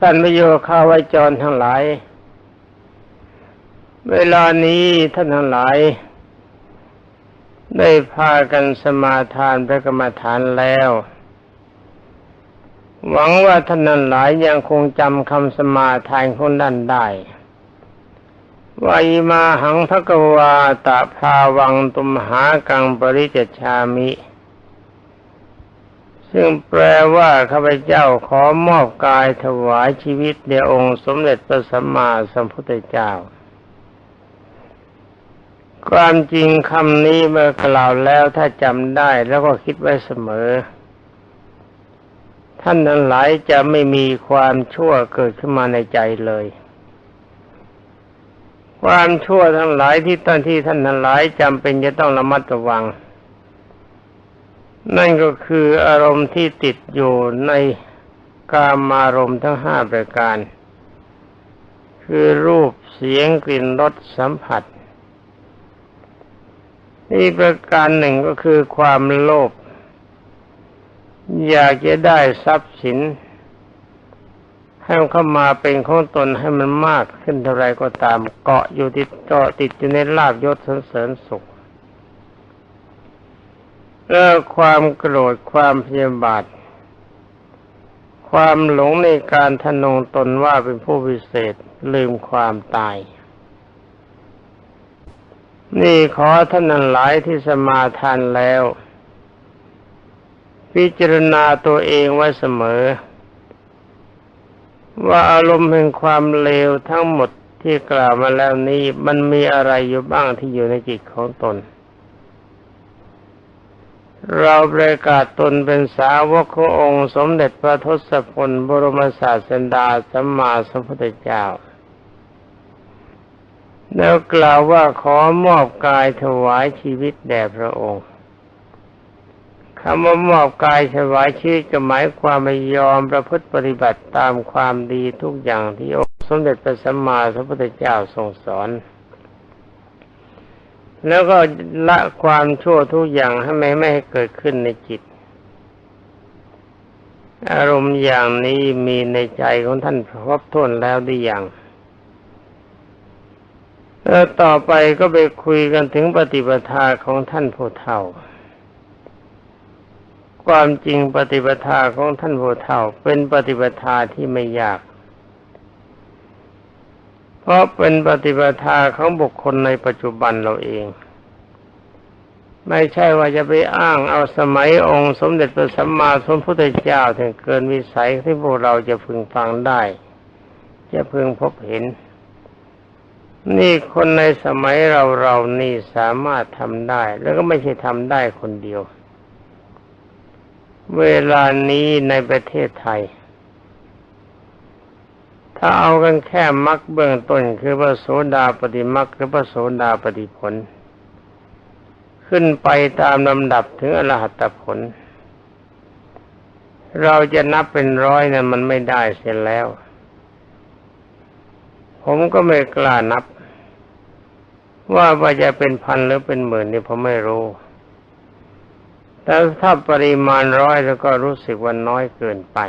ท่านประโยคข้าไวจรทั้งหลาย เวลานี้ท่านทั้งหลาย ได้พากันสมาทานพระกรรมฐานแล้ว หวังว่าท่านนั้นหลายยังคงจำคำสมาทานของท่านได้วาอิมาหังพระกวาตะภาวังตุมหากังปริจชามิ ซึ่งแปลว่าข้าพเจ้าขอมอบกายถวายชีวิตแด่องค์สมเด็จพระสัมมาสัมพุทธเจ้า ความจริงคำนี้เมื่อกล่าวแล้วถ้าจำได้แล้วก็คิดไว้เสมอ ท่านทั้งหลายจะไม่มีความชั่วเกิดขึ้นมาในใจเลยความชั่วทั้งหลายที่ท่านที่ท่านทั้งหลายจำเป็นจะต้องระมัดระวัง นั่นก็คืออารมณ์ที่ติดอยู่ในกามารมณ์ทั้งห้าประการ คือรูปเสียงกลิ่นรสสัมผัสนี่ประการหนึ่งก็คือความโลภอยากจะได้ทรัพย์สิน ให้มันเข้ามาเป็นของตนให้มันมากขึ้นเท่าไรก็ตามเกาะอยู่ติดเกาะติดอยู่ในลาบยศเสริญสุข แล้วความโกรธความพยาบาท ความหลงในการทะนงตนว่าเป็นผู้พิเศษลืมความตาย นี่ขอท่านนั้นหลายที่สมาทานแล้ว พิจารณาตัวเองไว้เสมอ ว่าอารมณ์แห่งความเลวทั้งหมดที่กล่าวมาแล้วนี้มันมีอะไรอยู่บ้างที่อยู่ในจิตของตน เราประกาศตนเป็นสาวกขององค์สมเด็จพระทศพลบรมศาสดาสัมมาสัมพุทธเจ้า แล้วกล่าวว่าขอมอบกายถวายชีวิตแด่พระองค์คำว่ามอบกายถวายชีวิตก็หมายความไม่ยอมประพฤติปฏิบัติตามความดีทุกอย่างที่องค์สมเด็จพระสัมมาสัมพุทธเจ้าทรงสอน แล้วก็ละความชั่วทุกอย่างให้ไม่ไม่ให้เกิดขึ้นในจิต อารมณ์อย่างนี้มีในใจของท่านครบถ้วนแล้วหรือยังแล้วต่อไปก็ไปคุยกันถึงปฏิปทาของท่านผู้เฒ่า ความจริงปฏิปทาของท่านผู้เฒ่า เป็นปฏิปทาที่ไม่ยาก เพราะเป็นปฏิปทาของบุคคลในปัจจุบันเราเอง ไม่ใช่ว่าจะไปอ้างเอาสมัยองค์สมเด็จพระสัมมาสัมพุทธเจ้าถึงเกินวิสัยที่พวกเราจะพึงฟังได้ จะพึงพบเห็น นี่คนในสมัยเราเรานี่สามารถทำได้ แล้วก็ไม่ใช่ทำได้คนเดียว เวลานี้ในประเทศไทย ถ้าเอากันแค่มรรคเบื้องต้นคือพระโสดาปฏิมรรคหรือพระโสดาปฏิผล ขึ้นไปตามลำดับถึงอรหัตผล เราจะนับเป็นร้อยนะั้นมันไม่ได้เสียแล้ว ผมก็ไม่กล้านับ ว่าว่าจะเป็นพันหรือเป็นหมื่นนี่ผมไม่รู้แต่ถ้าปริมาณร้อยแล้วก็รู้สึกว่าน้อยเกินไป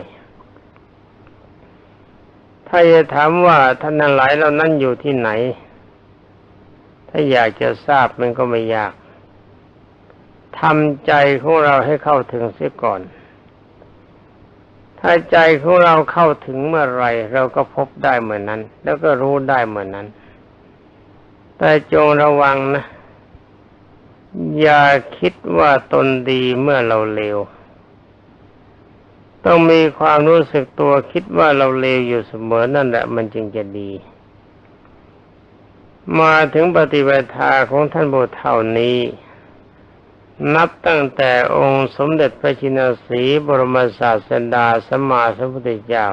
ถ้าจะถามว่าท่านนั้นหลายเรานั้นอยู่ที่ไหน ถ้าอยากจะทราบมันก็ไม่ยากทำใจของเราให้เข้าถึงเสียก่อน ถ้าใจของเราเข้าถึงเมื่อไรเราก็พบได้เหมือนนั้น แล้วก็รู้ได้เหมือนนั้น แต่จงระวังนะ อย่าคิดว่าตนดีเมื่อเราเลว ต้องมีความรู้สึกตัวคิดว่าเราเลวอยู่เสมอนั่นแหละมันจึงจะดี มาถึงปฏิบัติาของท่านโบเท่านี้ นับตั้งแต่องค์สมเด็จพระชินสีบรมศาสดาสมมาสัมพุทธเจ้า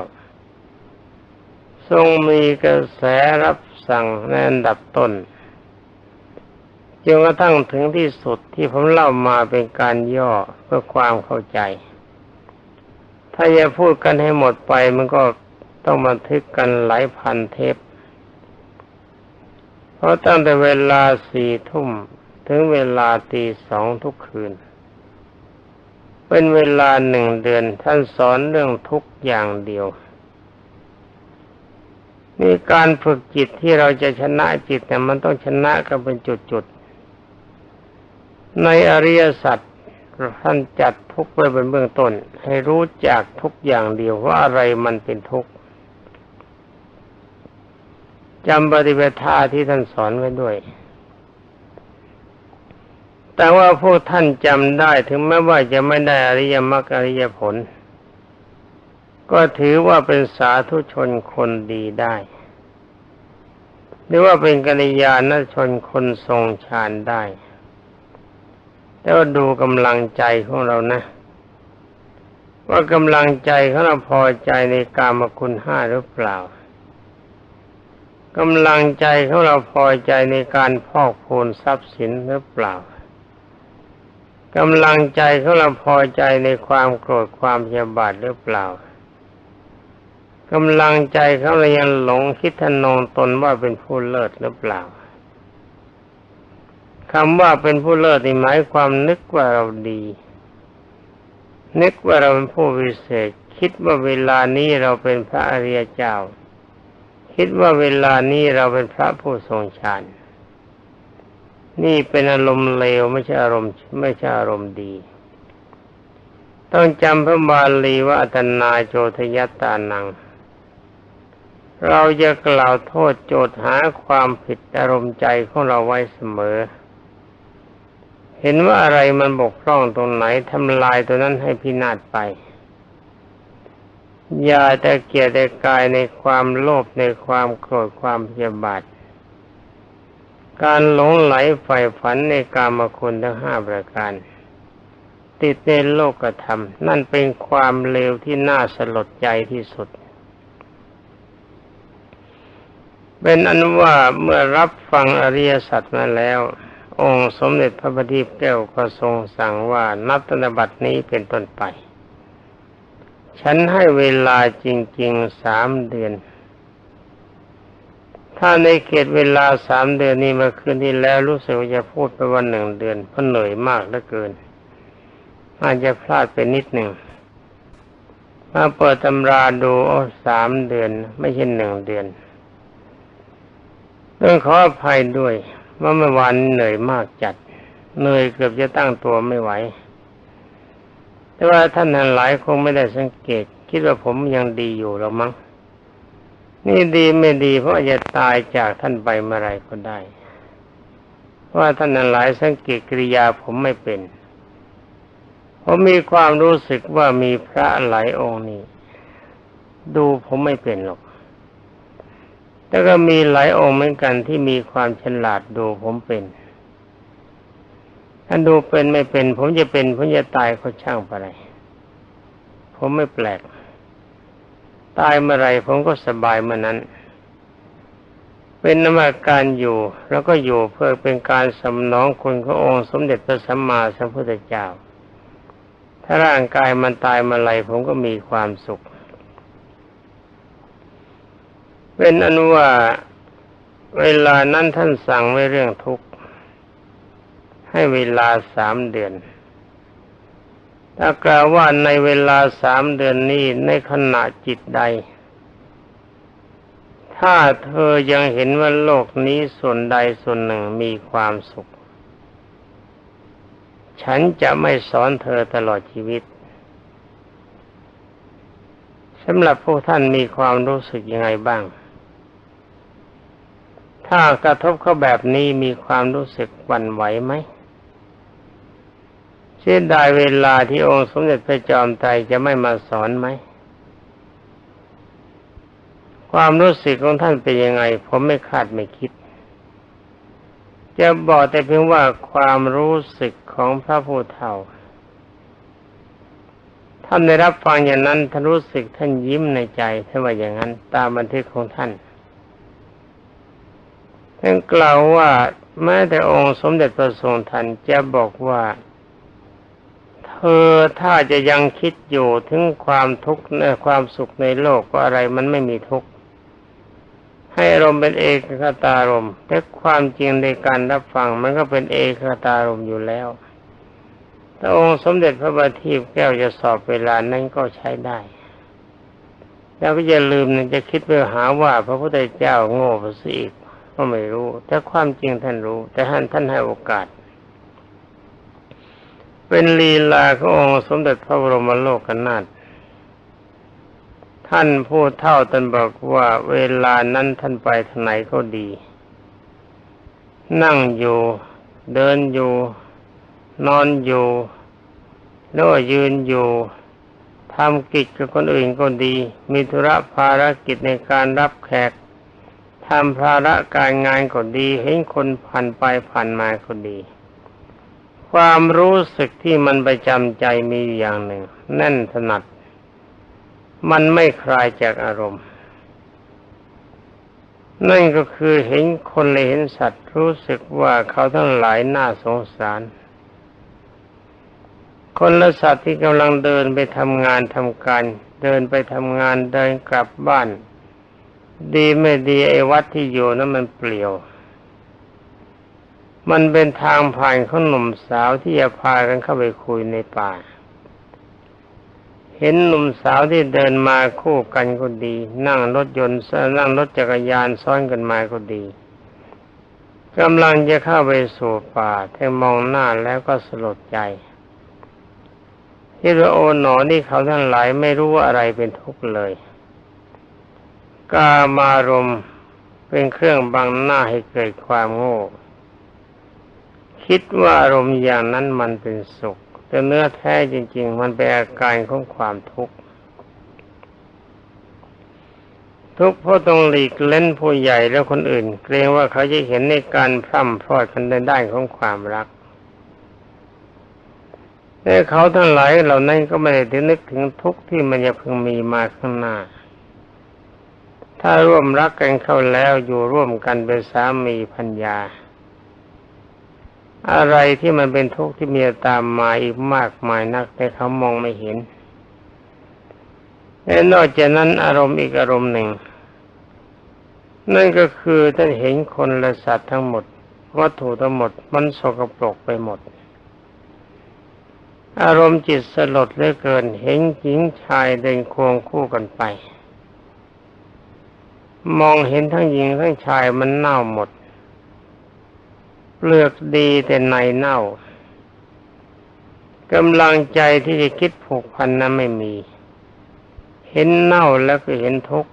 ทรงมีกระแสรับสั่งในอันดับต้นจนกระทั่งถึงที่สุดที่ผมเล่ามาเป็นการย่อเพื่อความเข้าใจ ถ้าจะพูดกันให้หมดไปมันก็ต้องบันทึกกันหลายพันเทป เพราะตั้งแต่เวลาสี่ทุ่มถึงเวลาตีสองทุกคืน เป็นเวลาหนึ่งเดือนท่านสอนเรื่องทุกอย่างเดียวนี่การฝึกจิตที่เราจะชนะจิตเนี่ยมันต้องชนะกันเป็นจุดๆ ในอริยสัจ ท่านจัดทุกไว้เป็นเบื้องต้น ให้รู้จักทุกอย่างเดียวว่าอะไรมันเป็นทุกข์จำปฏิปทาที่ท่านสอนไว้ด้วย แต่ว่าพวกท่านจำได้ถึงแม้ว่าจะไม่ได้อริยมรรคอริยผล ก็ถือว่าเป็นสาธุชนคนดีได้ หรือว่าเป็นกัลยาณชนคนทรงฌานได้ แต่ว่าดูกำลังใจของเรานะ ว่ากำลังใจของเราพอใจในกามคุณห้าหรือเปล่ากำลังใจของเราพอใจในการพอกพูนทรัพย์สินหรือเปล่ากำลังใจของเราพอใจในความโกรธความพยาบาทหรือเปล่ากำลังใจเขาเรายังหลงคิดทนงตนว่าเป็นผู้เลิศหรือเปล่า คำว่าเป็นผู้เลิศนี่หมายความนึกว่าเราดี นึกว่าเราเป็นผู้วิเศษ คิดว่าเวลานี้เราเป็นพระอริยเจ้า คิดว่าเวลานี้เราเป็นพระผู้ทรงฌานนี่เป็นอารมณ์เลวไม่ใช่อารมณ์ไม่ใช่อารมณ์ดี ต้องจำพระบาลีว่าอัตนาโจทยตตานัง เราจะกล่าวโทษโจทย์หาความผิดอารมณ์ใจของเราไว้เสมอ เห็นว่าอะไรมันบกพร่องตรงไหนทำลายตัวนั้นให้พินาศไป อย่าแต่เกียรติกายในความโลภในความโกรธความพยาบาท การหลงไหลใฝ่ฝันในกามคุณทั้งห้าประการ ติดในโลกธรรม นั่นเป็นความเลวที่น่าสลดใจที่สุดเป็นอนุว่าเมื่อรับฟังอริยสัจมาแล้ว องค์สมเด็จพระบัณฑิตแก้วก็ทรงสั่งว่านับธนบัตรนี้เป็นต้นไป ฉันให้เวลาจริงๆสามเดือน ถ้าในเขตเวลาสามเดือนนี้มาคืนที่แล้วรู้สึกว่าจะพูดไปวันหนึ่งเดือนเพราะเหนื่อยมากเหลือเกิน อาจจะพลาดไปนิดหนึ่งมาเปิดตำราดูโอ้สามเดือน ไม่ใช่หนึ่งเดือนต้องขออภัยด้วย ว่าเมื่อวานเหนื่อยมากจัด เหนื่อยเกือบจะตั้งตัวไม่ไหว แต่ว่าท่านทั้งหลายคงไม่ได้สังเกต คิดว่าผมยังดีอยู่หรอมั้ง นี่ดีไม่ดี เพราะจะตายจากท่านไปเมื่อไรก็ได้เพราะท่านนั้นหลายสังเกตกิริยาผมไม่เป็นผมมีความรู้สึกว่ามีพระหลายองค์นี้ดูผมไม่เป็นหรอก แต่ก็มีหลายองค์เหมือนกันที่มีความฉลาดดูผมเป็นถ้าดูเป็นไม่เป็น ผมจะเป็นผมจะตายเขาช่างไปไรผมไม่แปลก ตายเมื่อไรผมก็สบายเมื่อนั้น เป็นนมาการอยู่ แล้วก็อยู่เพื่อเป็นการสำนองคุณขององค์สมเด็จพระสัมมาสัมพุทธเจ้า ถ้าร่างกายมันตายเมื่อไรผมก็มีความสุข เป็นอนุว่าเวลานั้นท่านสั่งไว้เรื่องทุกข์ ให้เวลาสามเดือน ถ้ากล่าวว่าในเวลาสามเดือนนี้ในขณะจิตใด ถ้าเธอยังเห็นว่าโลกนี้ส่วนใดส่วนหนึ่งมีความสุข ฉันจะไม่สอนเธอตลอดชีวิตสำหรับพวกท่านมีความรู้สึกยังไงบ้าง ถ้ากระทบเขาแบบนี้มีความรู้สึกหวั่นไหวไหมเสียดายเวลาที่องค์สมเด็จพระจอมไตรจะไม่มาสอนไหม ความรู้สึกของท่านเป็นยังไง ผมไม่คาดไม่คิด จะบอกแต่เพียงว่าความรู้สึกของพระผู้เฒ่า ท่านได้รับฟังอย่างนั้นท่านรู้สึกท่านยิ้มในใจท่านว่าอย่างนั้น ตามบันทึกของท่าน ท่านกล่าวว่าแม้แต่องค์สมเด็จพระทรงทันจะบอกว่าเออถ้าจะยังคิดอยู่ถึงความทุกข์ในความสุขในโลกก็อะไรมันไม่มีทุกข์ให้อารมณ์เป็นเอกคตารมแต่ความจริงในการรับฟังมันก็เป็นเอกคตารมอยู่แล้วถ้าองค์สมเด็จพระบัณฑิตแก้วจะสอบเวลานั้นก็ใช้ได้ แล้วก็อย่าลืมนะจะคิดไปหาว่าพระพุทธเจ้าโง่ไปซะอีก ก็ไม่รู้ แต่ความจริงท่านรู้ แต่ท่านท่านให้โอกาส เป็นลีลาขององค์สมเด็จพระบรมโลกนาถท่านผู้เท่าท่านบอกว่าเวลานั้นท่านไปทางไหนก็ดี นั่งอยู่ เดินอยู่ นอนอยู่หรือว่ายืนอยู่ทำกิจกับคนอื่นก็ดี มีธุระภารกิจในการรับแขก ทำภาระการงานก็ดีเห็นคนผ่านไปผ่านมาก็ดี ความรู้สึกที่มันประจำใจมีอย่างหนึ่ง แน่นถนัด มันไม่คลายจากอารมณ์นั่นก็คือเห็นคนเลยเห็นสัตว์รู้สึกว่าเขาทั้งหลายน่าสงสาร คนและสัตว์ที่กำลังเดินไปทำงานทำการ เดินไปทำงานเดินกลับบ้าน ดีไม่ดีไอ้วัดที่อยู่นั้นมันเปลี่ยว มันเป็นทางผ่านของหนุ่มสาวที่จะพากันเข้าไปคุยในป่า เห็นหนุ่มสาวที่เดินมาคู่กันก็ดี นั่งรถยนต์นั่งรถจักรยานซ้อนกันมาก็ดีกำลังจะเข้าไปสู่ป่าแต่มองหน้าแล้วก็สลดใจที่ว่าโอ๋หนอนี่เขาทั้งหลายไม่รู้ว่าอะไรเป็นทุกข์เลย กามารมณ์เป็นเครื่องบังหน้าให้เกิดความโง่ คิดว่าอารมณ์อย่างนั้นมันเป็นสุข แต่เนื้อแท้จริง ๆ มันเป็นอาการของความทุกข์ ทุกข์เพราะต้องหลีกเล่นผู้ใหญ่และคนอื่น เกรงว่าเขาจะเห็นในการพร่ำพรอดกันในด้านของความรักแต่เขาทั้งหลายเหล่านั้นก็ไม่ได้นึกถึงทุกข์ที่มันจะพึงมีมาข้างหน้า ถ้าร่วมรักกันเข้าแล้วอยู่ร่วมกันเป็นสามีพัญญา อะไรที่มันเป็นทุกข์ที่มีตามมาอีกมากมายนักแต่เขามองไม่เห็นและนอกจากนั้นอารมณ์อีกอารมณ์หนึ่ง นั่นก็คือท่านเห็นคนและสัตว์ทั้งหมด วัตถุทั้งหมดมันสกปรกไปหมด อารมณ์จิตสลดเหลือเกินเห็นหญิงชายเดินควงคู่กันไป มองเห็นทั้งหญิงทั้งชายมันเน่าหมดเปลือกดีแต่ในเน่ากำลังใจที่จะคิดผูกพันนั้นไม่มี เห็นเน่าแล้วก็เห็นทุกข์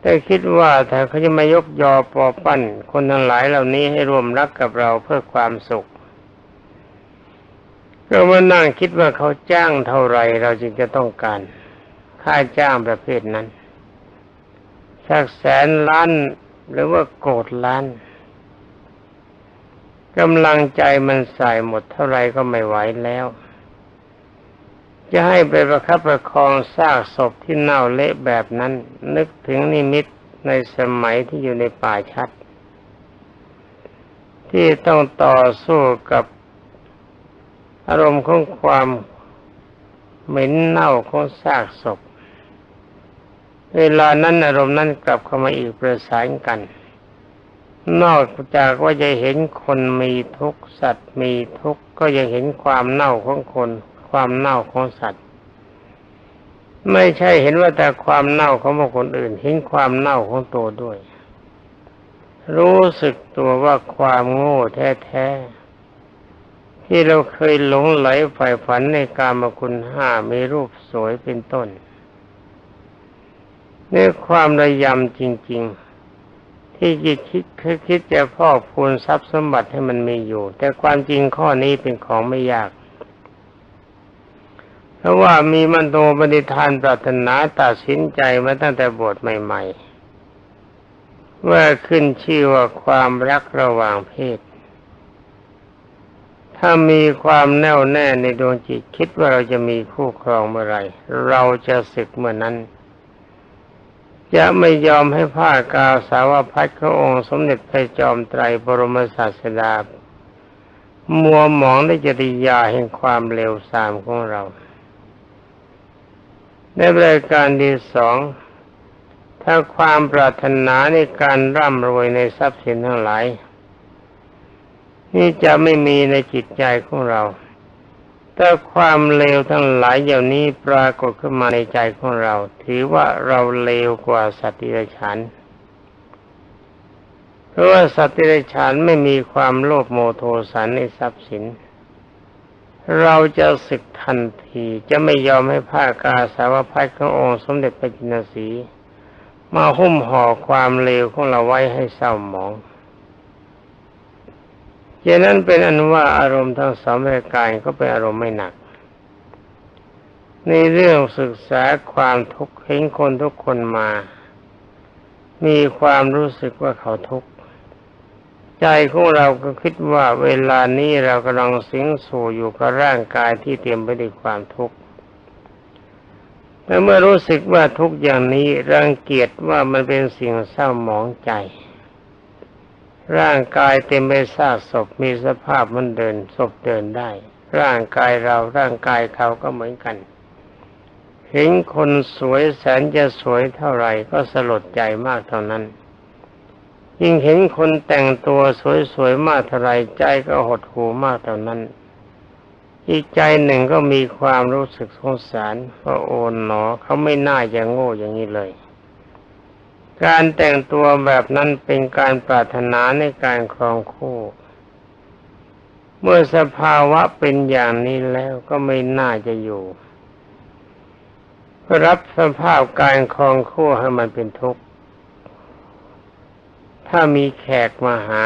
แต่คิดว่าถ้าเขาจะมายกยอปอปั้น คนทั้งหลายเหล่านี้ให้รวมรักกับเราเพื่อความสุขก็มานั่งคิดว่าเขาจ้างเท่าไรเราจึงจะต้องการ ค่าจ้างประเภทนั้น สักแสนล้านหรือว่าโกดล้านกำลังใจมันใส่หมดเท่าไรก็ไม่ไหวแล้ว จะให้ไปประคับประคองซากศพที่เน่าเละแบบนั้น นึกถึงนิมิตในสมัยที่อยู่ในป่าชัด ที่ต้องต่อสู้กับอารมณ์ของความเหม็นเน่าของซากศพ เวลานั้นอารมณ์นั้นกลับเข้ามาอีกประสานกัน นอกจากว่าจะเห็นคนมีทุกข์สัตว์มีทุกข์ก็ยังเห็นความเน่าของคน ความเน่าของสัตว์ ไม่ใช่เห็นว่าแต่ความเน่าของบุคคลอื่น เห็นความเน่าของตัวด้วย รู้สึกตัวว่าความโง่แท้ๆที่เราเคยหลงไหลใฝ่ฝันในการมคุณห้ามีรูปสวยเป็นต้น ในความระยำจริง ๆ ที่จิตคิดคือคิดจะพอกพูนทรัพย์สมบัติให้มันมีอยู่ แต่ความจริงข้อนี้เป็นของไม่ยาก เพราะว่ามีมันโตปณิธานปรารถนาตัดสินใจมาตั้งแต่บวชใหม่ ๆ ว่าขึ้นชื่อว่าความรักระหว่างเพศถ้ามีความแน่วแน่ในดวงจิตคิดว่าเราจะมีคู่ครองเมื่อไรเราจะศึกเมื่อนั้น จะไม่ยอมให้ผ้ากาวสาวพัดขององค์สมเด็จพระจอมไตรบรมศาสดามัวหมองได้จริยาแห่งความเร็วสามของเรา ในรายการที่สองถ้าความปรารถนาในการร่ำรวยในทรัพย์สินทั้งหลาย นี่จะไม่มีในจิตใจของเรา แต่ความเลวทั้งหลายอย่างนี้ปรากฏขึ้นมาในใจของเรา ถือว่าเราเลวกว่าสัตว์ดิบฉานเพราะว่าสัตว์ดิบฉานไม่มีความโลภโมโทสันในทรัพย์สิน เราจะศึกทันทีจะไม่ยอมให้ผ้ากาสาวพัดขององค์สมเด็จพระจินสี มาหุ้มห่อความเลวของเราไว้ให้เศร้าหมอง ฉะนั้นเป็นอันว่าอารมณ์ทั้งสองรายการก็เป็นอารมณ์ไม่หนัก ในเรื่องศึกษาความทุกข์เห็นคนทุกคนมา มีความรู้สึกว่าเขาทุกข์ใจของเราก็คิดว่าเวลานี้เรากำลังสิงสู่อยู่กับร่างกายที่เต็มไปด้วยความทุกข์แต่เมื่อรู้สึกว่าทุกอย่างนี้รังเกียจว่ามันเป็นสิ่งเศร้าหมองใจ ร่างกายเต็มไปซากศพมีสภาพมันเดินศพเดินได้ ร่างกายเราร่างกายเขาก็เหมือนกัน เห็นคนสวยแสนจะสวยเท่าไหร่ก็สลดใจมากเท่านั้น ยิ่งเห็นคนแต่งตัวสวยๆมากเท่าไรใจก็หดหูมากเท่านั้น อีกใจหนึ่งก็มีความรู้สึกสงสารว่าโอนหนอเขาไม่น่าจะโง่อย่างนี้เลย การแต่งตัวแบบนั้นเป็นการปรารถนาในการครองคู่ เมื่อสภาวะเป็นอย่างนี้แล้วก็ไม่น่าจะอยู่รับสภาพการครองคู่ให้มันเป็นทุกข์ ถ้ามีแขกมาหา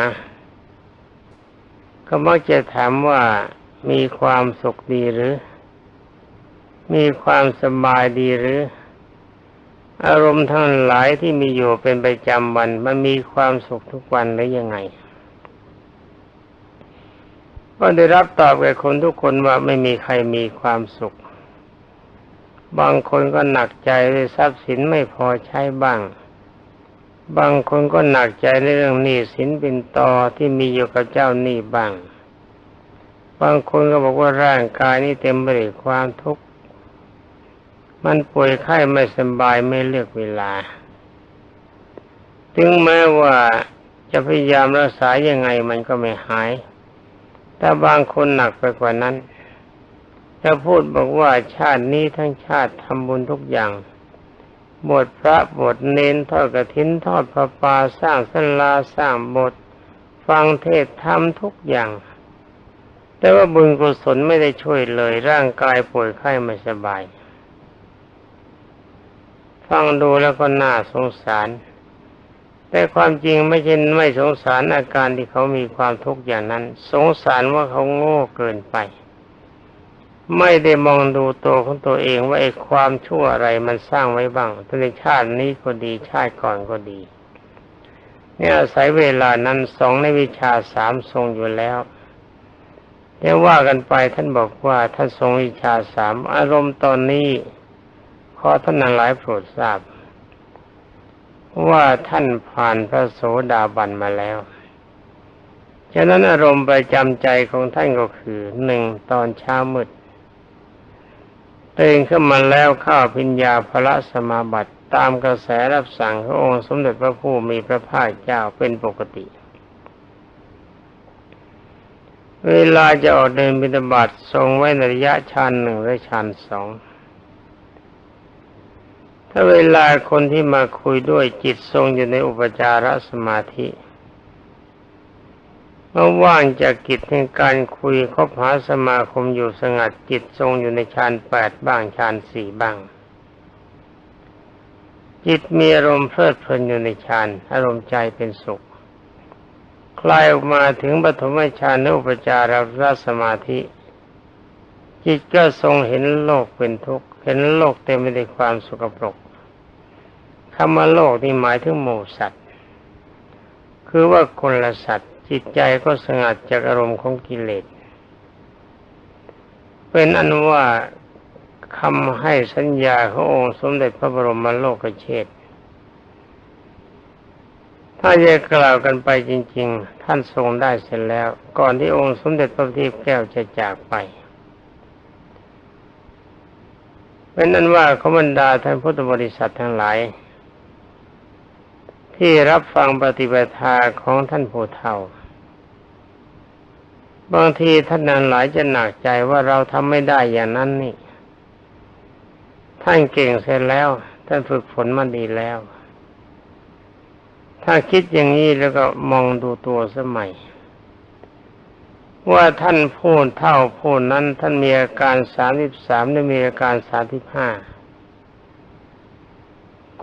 ก็มักจะถามว่ามีความสุขดีหรือ มีความสบายดีหรือ อารมณ์ทั้งหลายที่มีอยู่เป็นประจำวัน มันมีความสุขทุกวันหรือยังไง ก็ได้รับตอบแก่คนทุกคนว่าไม่มีใครมีความสุข บางคนก็หนักใจในทรัพย์สินไม่พอใช้บ้าง บางคนก็หนักใจในเรื่องหนี้สินเป็นตอที่มีอยู่กับเจ้าหนี้บ้าง บางคนก็บอกว่าร่างกายนี้เต็มไปด้วยความทุกข์ มันป่วยไข้ไม่สบายไม่เลือกเวลา ถึงแม้ว่าจะพยายามรักษายังไงมันก็ไม่หาย แต่บางคนหนักไปกว่านั้นจะพูดบอกว่าชาตินี้ทั้งชาติทำบุญทุกอย่างบทพระบทเน้นทอดกระถินทอดพระปาสร้างสลาสร้างบท ฟังเทศทำทุกอย่าง แต่ว่าบุญกุศลไม่ได้ช่วยเลยร่างกายป่วยไข้ไม่สบาย ฟังดูแล้วก็น่าสงสาร แต่ความจริงไม่ใช่ไม่สงสารอาการที่เขามีความทุกข์อย่างนั้น สงสารว่าเขาโง่เกินไป ไม่ได้มองดูตัวของตัวเองว่าไอ้ความชั่วอะไรมันสร้างไว้บ้างทั้งในชาตินี้ก็ดีชาติก่อนก็ดีเนี่ยอาศัยเวลานั้นสองในวิชาสามทรงอยู่แล้วเดี๋ยวว่ากันไปท่านบอกว่าท่านทรงวิชาสามอารมณ์ตอนนี้ ขอท่านหลายโปรดทราบ ว่าท่านผ่านพระโสดาบันมาแล้วฉะนั้นอารมณ์ประจำใจของท่านก็คือหนึ่งตอนเช้ามืดตื่นขึ้นมาแล้วข้าพิญญาพระสมาบัติตามกระแสรับสั่งขององค์สมเด็จพระผู้มีพระภาคเจ้าเป็นปกติ เวลาจะออกเดินบิณฑบาตทรงไว้ในระยะชันหนึ่งและชันสอง ถ้าเวลาคนที่มาคุยด้วยจิตทรงอยู่ในอุปจารสมาธิเมื่อว่างจากกิจในการคุยคบหาสมาคมอยู่สงัดจิตทรงอยู่ในฌานแปดบ้างฌานสี่บ้าง จิตมีอารมณ์เพลิดเพลินอยู่ในฌานอารมณ์ใจเป็นสุข คลายออกมาถึงปฐมฌานในอุปจารสมาธิ จิตก็ทรงเห็นโลกเป็นทุกข์ ห็นโลกเต็มไปด้วยความสกปรกคำว่าโลกนี่หมายถึงหมู่สัตว์ คือว่าคนละสัตว์ จิตใจก็สงัดจากอารมณ์ของกิเลส เป็นอันว่าคำให้สัญญาขององค์สมเด็จพระบรมโลกเชษถ้าจะกล่าวกันไปจริง ๆ ท่านทรงได้เสร็จแล้ว ก่อนที่องค์สมเด็จพระทิพย์แก้วจะจากไป เป็นนั้นว่าขบันดาท่านพุทธบริษัททั้งหลาย ที่รับฟังปฏิบัติาของท่านผู้เฒ่า บางทีท่านนั้นหลายจะหนักใจว่าเราทำไม่ได้อย่างนั้นนี่ ท่านเก่งเสร็จแล้ว ท่านฝึกฝนมาดีแล้ว ถ้าคิดอย่างนี้แล้วก็มองดูตัวสมัย ว่าท่านพูดเท่าพูดนั้นท่านมีอาการสามสิบสามและมีอาการสามสิบห้า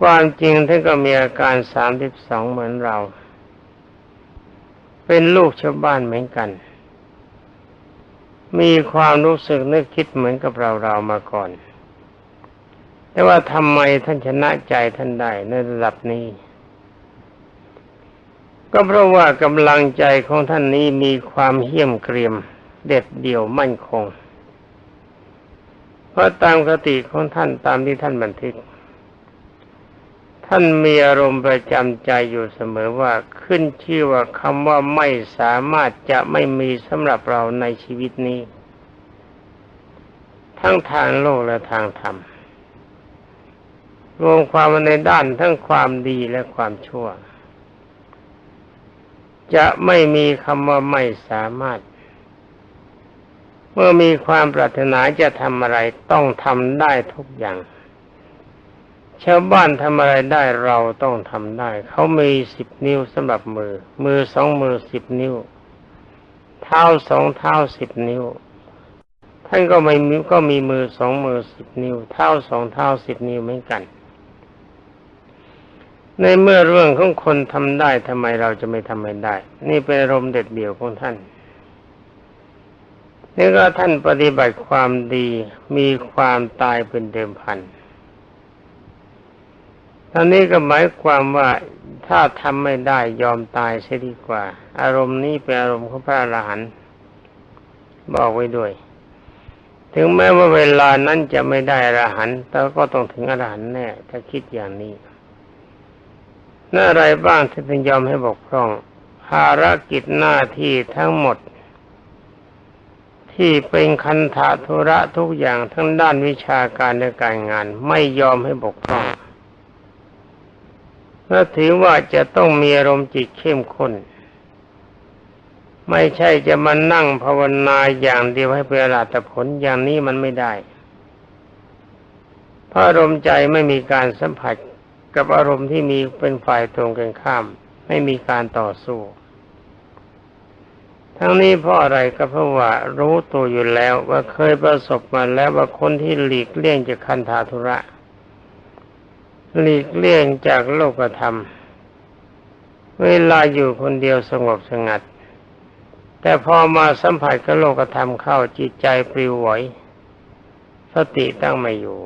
ความจริงท่านก็มีอาการสามสิบสองเหมือนเรา เป็นลูกชาวบ้านเหมือนกัน มีความรู้สึกนึกคิดเหมือนกับเราเรามาก่อน แต่ว่าทำไมท่านชนะใจท่านได้ในระดับนี้ ก็เพราะว่ากำลังใจของท่านนี้มีความเหี้ยมเกรียม เด็ดเดี่ยวมั่นคง เพราะตามคติของท่านตามที่ท่านบันทึก ท่านมีอารมณ์ประจำใจอยู่เสมอว่าขึ้นชื่อว่าคำว่าไม่สามารถจะไม่มีสำหรับเราในชีวิตนี้ ทั้งทางโลกและทางธรรมรวมความในด้านทั้งความดีและความชั่ว จะไม่มีคำว่าไม่สามารถ เมื่อมีความปรารถนาจะทำอะไรต้องทำได้ทุกอย่างชาวบ้านทำอะไรได้เราต้องทำได้ เขามีสิบนิ้วสำหรับมือ มือสองมือสิบนิ้ว เท้าสองเท้าสิบนิ้ว ท่านก็ไม่มีก็มีมือสองมือสิบนิ้ว เท้าสองเท้าสิบนิ้วเหมือนกัน ในเมื่อเรื่องของคนทำได้ทำไมเราจะไม่ทำไม่ได้ นี่เป็นอารมณ์เด็ดเดี่ยวของท่านนี่ก็ท่านปฏิบัติความดีมีความตายเป็นเดิมพันท่านี้ก็หมายความว่าถ้าทำไม่ได้ยอมตายเสียดีกว่า อารมณ์นี้เป็นอารมณ์ของพระอรหันต์บอกไว้ด้วย ถึงแม้ว่าเวลานั้นจะไม่ได้อรหันต์แต่ก็ต้องถึงอรหันต์แน่ถ้าคิดอย่างนี้ นั่นอะไรบ้างที่เป็นยอมให้บกพร่อง ภารกิจหน้าที่ทั้งหมด ที่เป็นคันธะธุระทุกอย่างทั้งด้านวิชาการและการงาน ไม่ยอมให้บกพร่องและถือว่าจะต้องมีอารมณ์จิตเข้มข้นไม่ใช่จะมานั่งภาวนาอย่างเดียวให้เป็นอรหัตผลอย่างนี้มันไม่ได้เพราะอารมณ์ใจไม่มีการสัมผัส กับอารมณ์ที่มีเป็นฝ่ายตรงกันข้าม ไม่มีการต่อสู้ ทั้งนี้เพราะอะไรก็เพราะว่ารู้ตัวอยู่แล้วว่าเคยประสบมาแล้วว่าคนที่หลีกเลี่ยงจากคันธาธุระ หลีกเลี่ยงจากโลกธรรม เวลาอยู่คนเดียวสงบสงัด แต่พอมาสัมผัสกับโลกธรรมเข้าจิตใจปลิวไหวสติตั้งไม่อยู่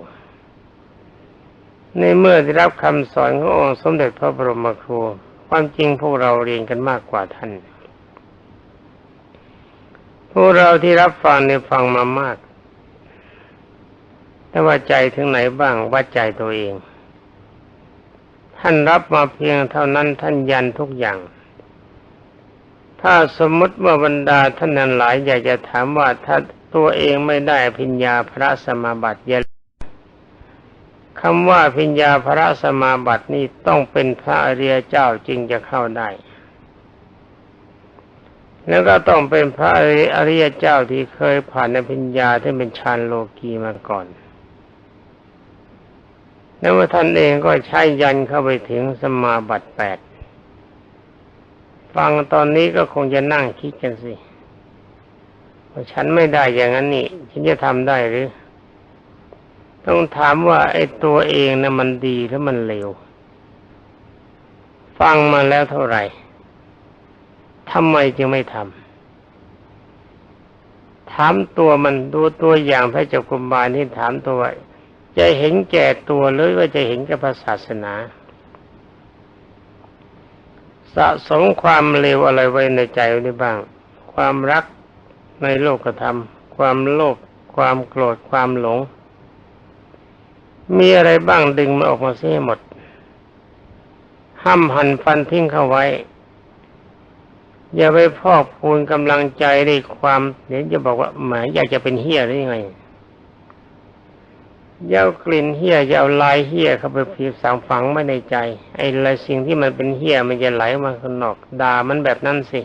ในเมื่อได้รับคำสอนขององค์สมเด็จพระบรมครู ความจริงพวกเราเรียนกันมากกว่าท่าน พวกเราที่รับฟังในฟังมามาก แต่ว่าใจถึงไหนบ้างวัดใจตัวเอง ท่านรับมาเพียงเท่านั้นท่านยันทุกอย่าง ถ้าสมมติว่าบรรดาท่านนั้นหลายอยากจะถามว่าถ้าตัวเองไม่ได้พิญญาพระสมบัติย คำว่าพิญญาพระสมาบัตินี้ต้องเป็นพระอริยเจ้าจึงจะเข้าได้ แล้วก็ต้องเป็นพระอริยเจ้าที่เคยผ่านในพิญญาที่เป็นฌานโลกีมาก่อนแล้วว่าท่านเองก็ใช้ยันเข้าไปถึงสมาบัติแปด ฟังตอนนี้ก็คงจะนั่งคิดกันสิว่าฉันไม่ได้อย่างนั้นนี่ ฉันจะทำได้หรือ ต้องถามว่าไอ้ตัวเองนะ่ะมันดีหรือมันเลว ฟังมาแล้วเท่าไหร่ทำไมจึงไม่ทำถามตัวมันดูตัวอย่างพระเจ้ากุมบาลที่ถามตัวจะเห็นแก่ตัวหรือว่าจะเห็นแก่พระศาสนาสะสมความเลวอะไรไว้ในใจไว้บ้าง ความรักในโลกธรรม ความโลภความโกรธความหลง มีอะไรบ้างดึงมาออกมาเสียหมด ห้ามหันฟันทิ้งเข้าไว้ อย่าไปพอกพูนกำลังใจในความเดี๋ยวจะบอกว่าหมายอยากจะเป็นเฮียหรือยังไงยากลิ่นเหี้ยยาลายเหี้ยเข้าไปผีสังฝังไม่ในใจ ไอ้อะไรสิ่งที่มันเป็นเหี้ยมันจะไหลมาข้างนอกด่ามันแบบนั้นสิ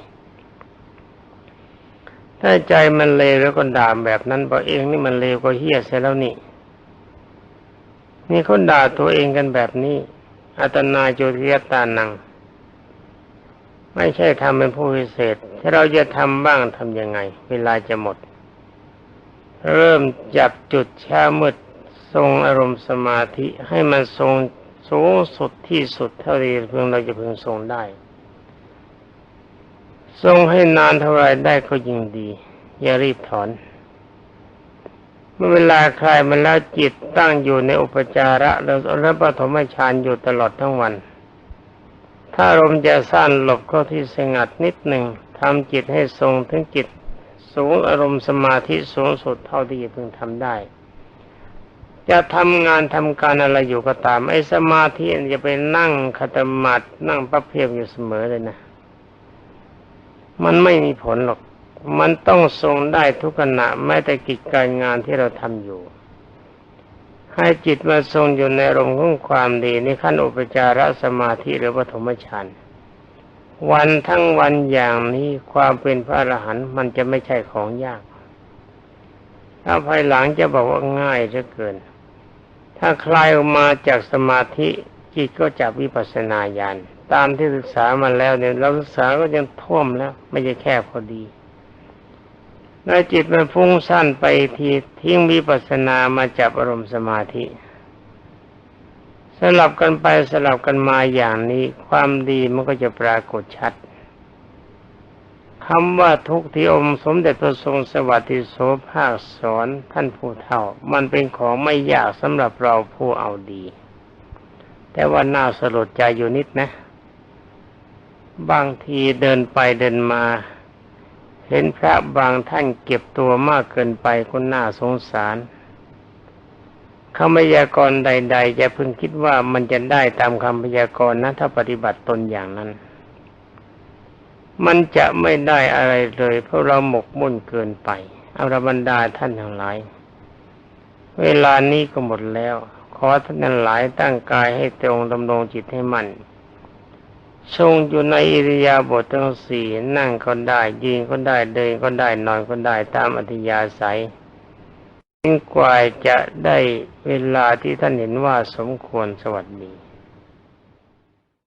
ถ้าใจมันเลวแล้วก็ด่าแบบนั้นบอกเองนี่มันเลวก็เฮี้ยเสียแล้วนี่ นี่คนด่าตัวเองกันแบบนี้อัตนาโจริยตานัง ไม่ใช่ทำเป็นผู้พิเศษ ถ้าเราจะทำบ้างทำยังไง เวลาจะหมด เริ่มจับจุดช้ามืดทรงอารมณ์สมาธิให้มันทรงสูงสุดที่สุดเท่าที่เพียงเราจะพึงทรงได้ ทรงให้นานเท่าไรได้ก็ยิ่งดี อย่ารีบถอน เมื่อเวลาคลายมันแล้วจิตตั้งอยู่ในอุปจาระแล้วและปฐมฌานอยู่ตลอดทั้งวัน ถ้าลมจะสั้นหลบเข้าที่สงัดนิดหนึ่งทำจิตให้ทรงถึงจิตสูงอารมณ์สมาธิสูงสุดเท่าที่จะพึงทำได้ จะทำงานทำการอะไรอยู่ก็ตามไอ้สมาธิจะไปนั่งคตมัดนั่งประเพียบอยู่เสมอเลยนะ มันไม่มีผลหรอก มันต้องทรงได้ทุกขณะแม้แต่กิจการงานที่เราทำอยู่ ให้จิตมาทรงอยู่ในรมของความดีในขั้นอุปจารสมาธิหรือปฐมฌานวันทั้งวันอย่างนี้ความเป็นพระอรหันต์มันจะไม่ใช่ของยาก ถ้าภายหลังจะบอกว่าง่ายเหลือเกิน ถ้าคลายออกมาจากสมาธิจิตก็จะวิปัสสนาญาณตามที่ศึกษามาแล้วเนี่ยเราศึกษาก็ยังท่วมแล้ว ไม่ใช่แค่พอดี แล้วจิตมันฟุ้งสั้นไปทีทิ้งวิปัสสนามาจับอารมณ์สมาธิ สลับกันไปสลับกันมาอย่างนี้ ความดีมันก็จะปรากฏชัดคำว่าทุกที่อมสมเด็จพระทรงสวัสดิโสภาคสอนท่านผู้เฒ่า มันเป็นของไม่ยากสำหรับเราผู้เอาดี แต่ว่าน่าสลดใจอยู่นิดนะ บางทีเดินไปเดินมา เห็นพระบางท่านเก็บตัวมากเกินไปก็น่าสงสารคำพยากรณ์ใด ๆ จะพึงคิดว่ามันจะได้ตามคำพยากรณ์นะ ถ้าปฏิบัติตนอย่างนั้น มันจะไม่ได้อะไรเลย เพราะเราหมกมุ่นเกินไปเอารบรรดาท่านทั้งหลาย เวลานี้ก็หมดแล้ว ขอท่านทั้งหลายตั้งกายให้ตรงดำรงจิตให้มั่น ทรงอยู่ในอิริยาบถทั้งสี่นั่งก็ได้ยืนก็ได้เดินก็ได้นอนก็ได้ตามอัธยาศัยจนกว่าจะได้เวลาที่ท่านเห็นว่าสมควรสวัสดี